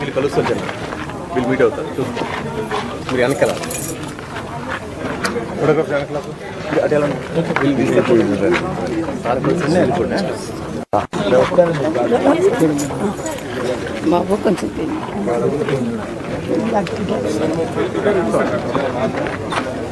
మీరు కలుస్తారు జనం. వీళ్ళు మీట్ అవుతారు. చూస్తారు మీరు వెనకాల. ఫోటోగ్రాఫ్ వెనకాల కొంచెం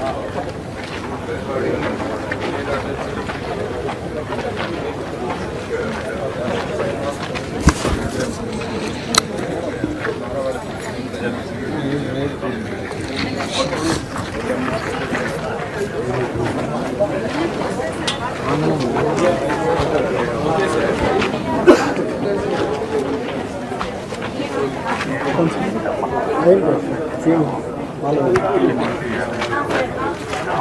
ఇప్పుడే లాస్ట్ నా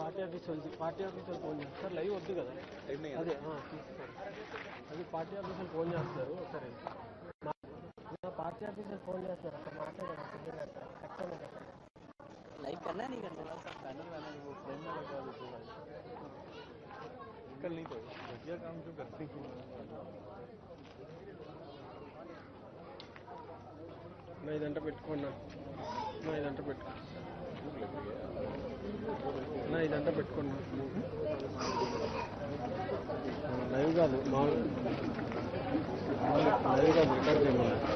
పార్టీ ఆఫీస్ వాళ్ళు పార్టీ ఆఫీస్ ఫోన్ చేస్తారు. లైవ్ వద్దు కదా? అదే అది పార్టీ ఆఫీస్ ఫోన్ చేస్తారు. సరే. మా పార్టీ ఆఫీస్ వాళ్ళు ఫోన్ చేస్తారు అక్కడ మాట్లాడారు లైవ్ కన్నా నీకు నా ఇదంతా పెట్టుకున్నా నా ఇదంతా పెట్టుకో నా ఇదంతా పెట్టుకున్నా లైవ్ కాదు మామూలు లైవ్ కాదు రికార్డ్ చేయమన్నా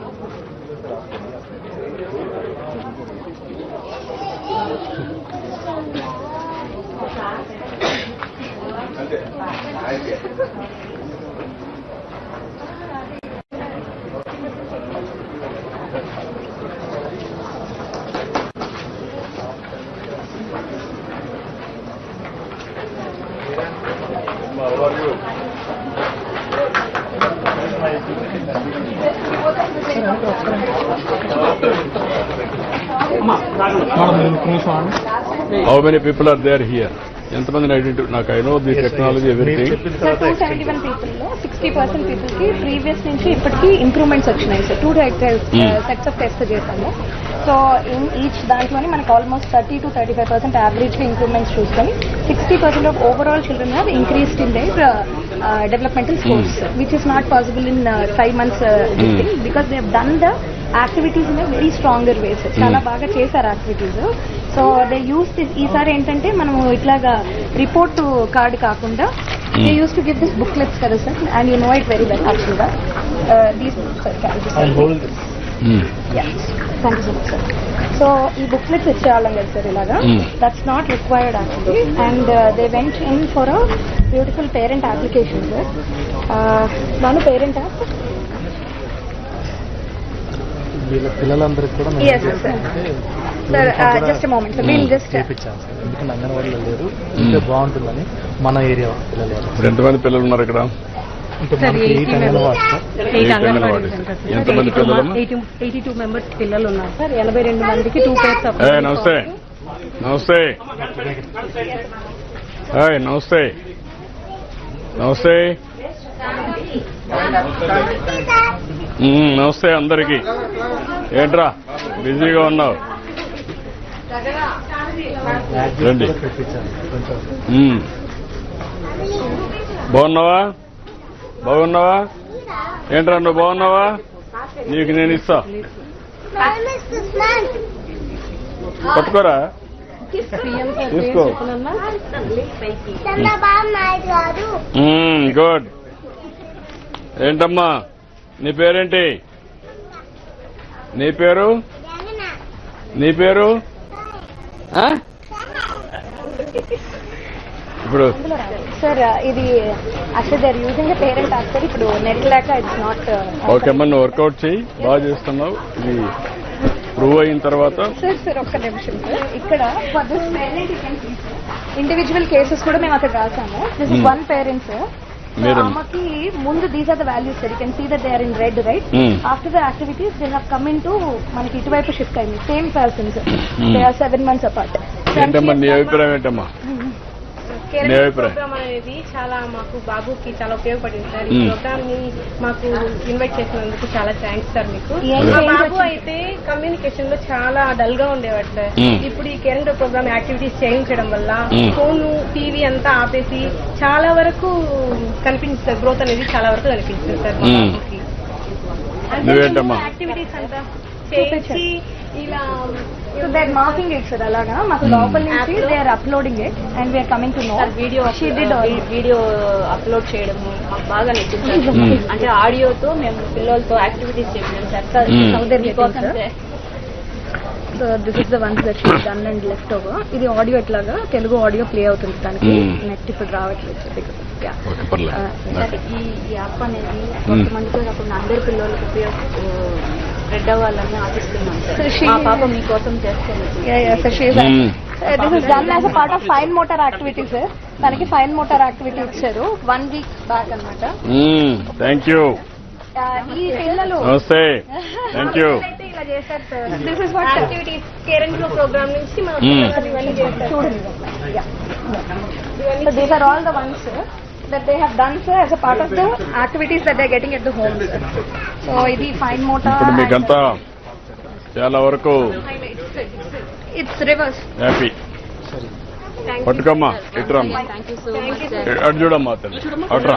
How many people are there here? ఎంతమందిని ఐడెంటిఫై నాకు I know the technology everything sir two seventy one పీపుల్లో sixty percent పీపుల్కి ప్రీవియస్ నుంచి ఇప్పటికి ఇంప్రూవ్మెంట్స్ వచ్చినాయి. Sir two sets of test చేశాము. సో ఇన్ ఈచ్ దాంట్లోనే మనకు almost thirty to thirty five percent యావరేజ్గా ఇంప్రూవ్మెంట్స్ చూసుకొని sixty percent of overall children have increased in their developmental scores which is not possible in five months because they done the activities in very stronger ways చాలా బాగా చేశారు activities so they use this ఈసారి ఏంటంటే మనము ఇట్లాగా report card కాకుండా they use to give this booklets కదా sir and you know it very well యాక్చువల్గా these. Thank you so much sir so ఈ బుక్లెట్స్ ఇచ్చేవాళ్ళం కదా సార్ ఇలాగా. Hmm. That's not required actually and they went in for a beautiful parent application sir నాను parent app వీళ్ళ పిల్లలందరికీ కూడా Yes, sir. Sir, just a moment, sir. We'll just- చేపించాం sir ఎందుకంటే అంగన్వాడీలో లేరు. బాగుంటుందని మన ఏరియా పిల్లలు ఇప్పుడు ఎంతమంది పిల్లలు ఉన్నారు ఇక్కడ? ఎయిట్ ఎంతమంది పిల్లలు టూ మెంబర్స్ పిల్లలు ఉన్నారు? సార్. ఎనభై రెండు మందికి టూ పేర్స్ ఏ నమస్తే. నమస్తే. హాయ్ నమస్తే. నమస్తే. నమస్తే అందరికి. ఏంట్రా? బిజీగా ఉన్నావు. రండి. బాగున్నావా? బాగున్నావా? ఏంట్రా నువ్వు బాగున్నావా? నీకు నేను ఇస్తా. పట్టుకోరా. తీసుకో. గుడ్. ఏంటమ్మా? నీ పేరేంటి? నీ పేరు? నీ పేరు? ఇప్పుడు సార్ ఇది యూజింగ్ పేరెంట్ యాప్ సార్ ఇప్పుడు నెట్ లేక ఇట్స్ నాట్ ఓకే అమ్మా వర్కౌట్ చేయి బాగా చేస్తున్నావు. ఇది ప్రూవ్ అయిన తర్వాత సార్ సార్ ఒక్క నిమిషం సార్ ఇక్కడ for this parent individual cases కూడా మేము అక్కడ రాసాము. This Hmm. One parent sir మీరు ఆమెకి ముందు these are the values sir you can see that they are in red right Hmm. After the activities they have come in to మనకి ఇటువైపు shift అయింది. Same person sir Hmm. They are seven months apart ఏంటమ్మా నీ అభిప్రాయం ఏంటమ్మా? నీ అభిప్రాయం programme అనేది చాలా మాకు బాబుకి చాలా ఉపయోగపడింది సార్ ఈ. ప్రోగ్రామ్ని మాకు ఇన్వైట్ చేసినందుకు చాలా థ్యాంక్స్ సార్ మీకు మా బాబు? అయితే కమ్యూనికేషన్లో చాలా డల్గా ఉండేవాడు సార్ మ్మ్. ఇప్పుడు ఈ కేంద్ర ప్రోగ్రామ్ యాక్టివిటీస్ చేయించడం వల్ల మ్మ్. ఫోన్ టీవీ అంతా ఆపేసి చాలా వరకు కనిపించింది గ్రోత్ అనేది చాలా వరకు కనిపించింది సార్ మా. బాబుకి? యాక్టివిటీస్ అంతా చేయించి ఇలా so they are marking it sir అలాగా. మాకు Hmm. లోపల నుంచి they are uploading it and we are coming to no video video upload చేయడము మాకు బాగా నచ్చింది. మ్మ్. అంటే ఆడియోతో మేము పిల్లలతో యాక్టివిటీస్ చేసినాం sir. So this is the ones that she done and left over ఇది ఆడియో ఎట్లాగా? తెలుగు ఆడియో ప్లే అవుతుంది దానికి. Hmm. నెట్ ఇప్పుడు రావట్లేదు సార్ ఈ యాప్ అనేది కొంతమందితో అందరి పిల్లలకి ఉపయోగ స్ప్రెడ్ అవ్వాలని ఆశిస్తున్నాం So సార్ she- మా పాప మీకోసం చేస్తుంది. Yeah, yeah, so she is Hmm. This is done as a part of fine motor activity sir తనకి ఫైన్ మోటార్ యాక్టివిటీ ఇచ్చారు. వన్ వీక్ బ్యాక్ అనమాట థ్యాంక్ యూ ఈ పిల్లలు నమస్తే. థ్యాంక్ యూ ఇలా చేశారు sir. This is what activities current programme నుంచి మా మ్మ్. పిల్లలు ఇవన్నీ చేస్తారు these are all the ones that they have done sir as a part of the activities that they're getting at the home sir. So ఇది fine motor ఇప్పుడు మీకంతా చాలా వరకు ఇట్స్ రివర్స్ హ్యాపీ పట్టుకమ్మా ఇటురమ్మా. అటు చూడమ్మా అటురా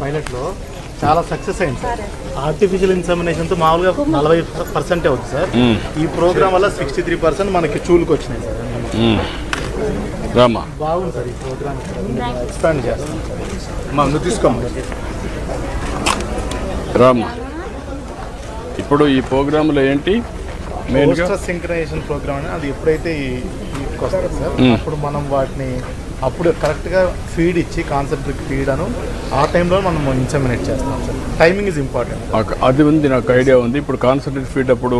పైలట్లో చాలా సక్సెస్ అయింది సార్. ఆర్టిఫిషియల్ ఇన్సమినేషన్తో మామూలుగా నలభై పర్సెంటే అవుతుంది సార్. ఈ ప్రోగ్రామ్ వల్ల సిక్స్టీ త్రీ పర్సెంట్ మనకి చూలుకు వచ్చినాయి సార్ మ్మ్. రామ్మా బాగుంది సార్ ఈ ప్రోగ్రామ్. ఎక్స్పాండ్ చేస్తాం. మా నువ్వు తీసుకోమ్మా. రామ్మా ఇప్పుడు ఈ ప్రోగ్రాంలో ఏంటి? మెయిన్గా పోస్టర్ సింక్రనైజేషన్ ప్రోగ్రామ్ అని అది ఎప్పుడైతే ఈ వీటికి వస్తుంది సార్ మ్మ్. అప్పుడు మనం వాటిని అప్పుడు కరెక్ట్గా ఫీడ్ ఇచ్చి కాన్సన్ట్రేట్ ఫీడ్ అను ఆ టైంలో మనం ఇన్సమినేట్ చేస్తాం సార్. టైమింగ్ ఇస్ ఇంపార్టెంట్ అది ఉంది నాకు ఐడియా ఉంది. ఇప్పుడు కాన్సన్ట్రేట్ ఫీడ్ అప్పుడు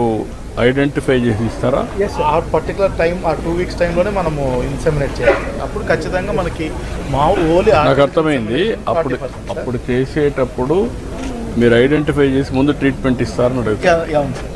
ఐడెంటిఫై చేసి ఇస్తారా? ఎస్ ఆ పర్టికులర్ టైం ఆ టూ వీక్స్ టైంలోనే మనము ఇన్సమినేట్ చేయాలి. అప్పుడు ఖచ్చితంగా మనకి మా ఓన్లీ నాకు అర్థమైంది. అప్పుడు అప్పుడు చేసేటప్పుడు మీరు ఐడెంటిఫై చేసి ముందు ట్రీట్మెంట్ ఇస్తారని sir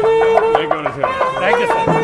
you sir thank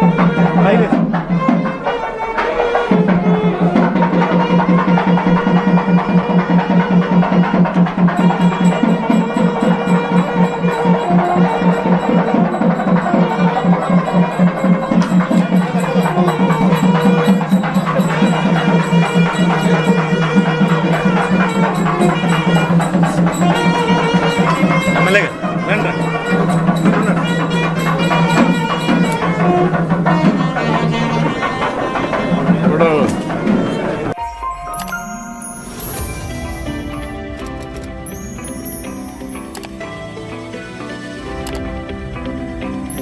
press